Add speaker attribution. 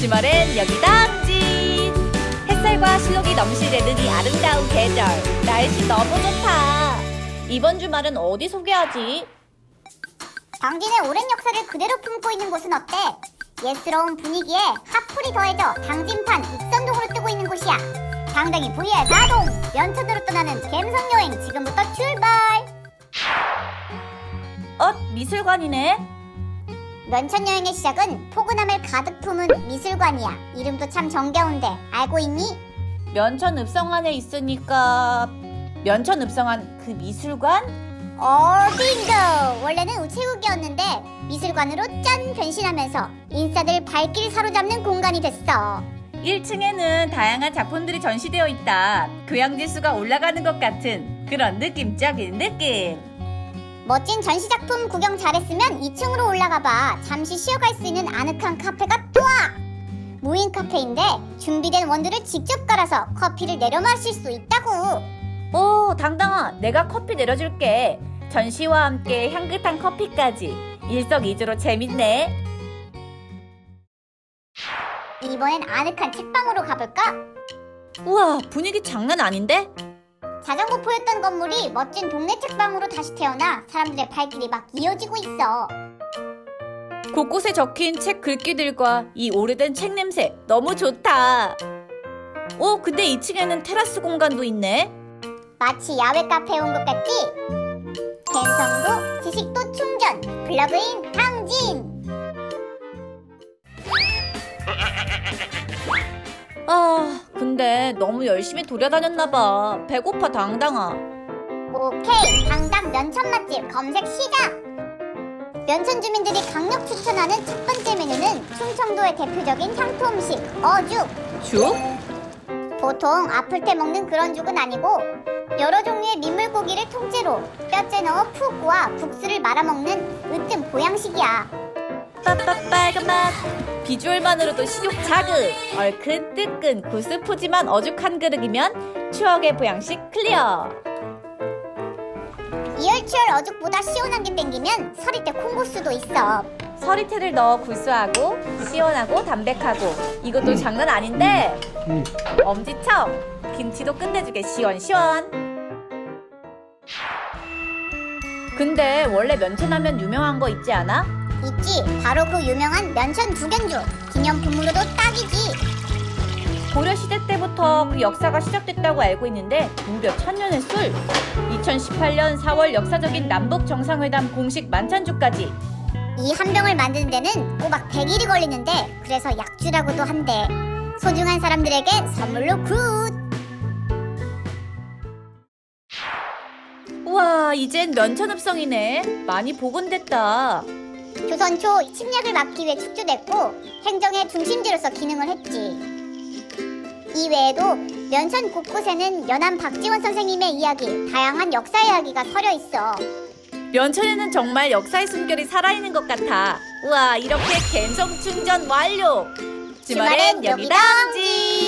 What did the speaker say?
Speaker 1: 주말엔 여기 당진 햇살과 실록이 넘실대는 이 아름다운 계절 날씨 너무 좋다 이번 주말은 어디 소개하지?
Speaker 2: 당진의 오랜 역사를 그대로 품고 있는 곳은 어때? 예스러운 분위기에 핫플이 더해져 당진판 익선동으로 뜨고 있는 곳이야. 당당히 vs 가동 연천으로 떠나는 갬성 여행 지금부터 출발.
Speaker 1: 어? 미술관이네
Speaker 2: 면천 여행의 시작은 포근함을 가득 품은 미술관이야. 이름도 참 정겨운데 알고 있니?
Speaker 1: 면천 읍성안에 있으니까 면천 읍성안 그 미술관?
Speaker 2: 어 빙고! 원래는 우체국이었는데 미술관으로 짠 변신하면서 인싸들 발길 사로잡는 공간이 됐어.
Speaker 1: 1층에는 다양한 작품들이 전시되어 있다 교양지수가 올라가는 것 같은 그런 느낌적인 느낌
Speaker 2: 멋진 전시 작품 구경 잘했으면 2층으로 올라가 봐. 잠시 쉬어갈 수 있는 아늑한 카페가 또아. 무인 카페인데 준비된 원두를 직접 갈아서 커피를 내려 마실 수 있다고.
Speaker 1: 오 당당아 내가 커피 내려줄게 전시와 함께 향긋한 커피까지 일석이조로 재밌네
Speaker 2: 이번엔 아늑한 책방으로 가볼까?
Speaker 1: 우와 분위기 장난 아닌데?
Speaker 2: 자전거 포였던 건물이 멋진 동네 책방으로 다시 태어나 사람들의 발길이 막 이어지고 있어.
Speaker 1: 곳곳에 적힌 책 글귀들과 이 오래된 책 냄새 너무 좋다 오 근데 2층에는 테라스 공간도 있네
Speaker 2: 마치 야외 카페에 온 것 같지? 갬성도 지식도 충전 플러그인 당진
Speaker 1: 아 근데 너무 열심히 돌아다녔나봐. 배고파 당당아.
Speaker 2: 오케이 당당 면천 맛집 검색 시작! 면천 주민들이 강력 추천하는 첫 번째 메뉴는 충청도의 대표적인 향토 음식 어죽
Speaker 1: 죽?
Speaker 2: 보통 아플 때 먹는 그런 죽은 아니고 여러 종류의 민물고기를 통째로 뼈째 넣어 푹 구워 국수를 말아 먹는 으뜸 보양식이야
Speaker 1: 빠빠빨간 맛 비주얼만으로도 식욕 자극. 얼큰 뜨끈 구스 푸짐한 어죽 한 그릇이면 추억의 보양식 클리어.
Speaker 2: 이열치열 어죽보다 시원한 게 땡기면 서리대 콩국수도 있어.
Speaker 1: 서리태를 넣어 구수하고 시원하고 담백하고. 이것도 장난 아닌데. 엄지척. 김치도 끝내주게 시원시원. 근데 원래 면천하면 유명한 거 있지 않아?
Speaker 2: 있지? 바로 그 유명한 면천 두견주. 기념품으로도 딱이지.
Speaker 1: 고려시대 때부터 그 역사가 시작됐다고 알고 있는데 무려 천년의 술. 2018년 4월 역사적인 남북 정상회담 공식 만찬주까지.
Speaker 2: 이 한 병을 만드는 데는 꼬박 100일이 걸리는데 그래서 약주라고도 한대 소중한 사람들에게 선물로 굿!
Speaker 1: 우와 이젠 면천읍성이네. 많이 복원됐다
Speaker 2: 조선 초 침략을 막기 위해 축조됐고 행정의 중심지로서 기능을 했지. 이외에도 면천 곳곳에는 연암 박지원 선생님의 이야기 다양한 역사 이야기가 서려 있어.
Speaker 1: 면천에는 정말 역사의 숨결이 살아있는 것 같아. 우와 이렇게 갬성 충전 완료! 주말엔 여기 당진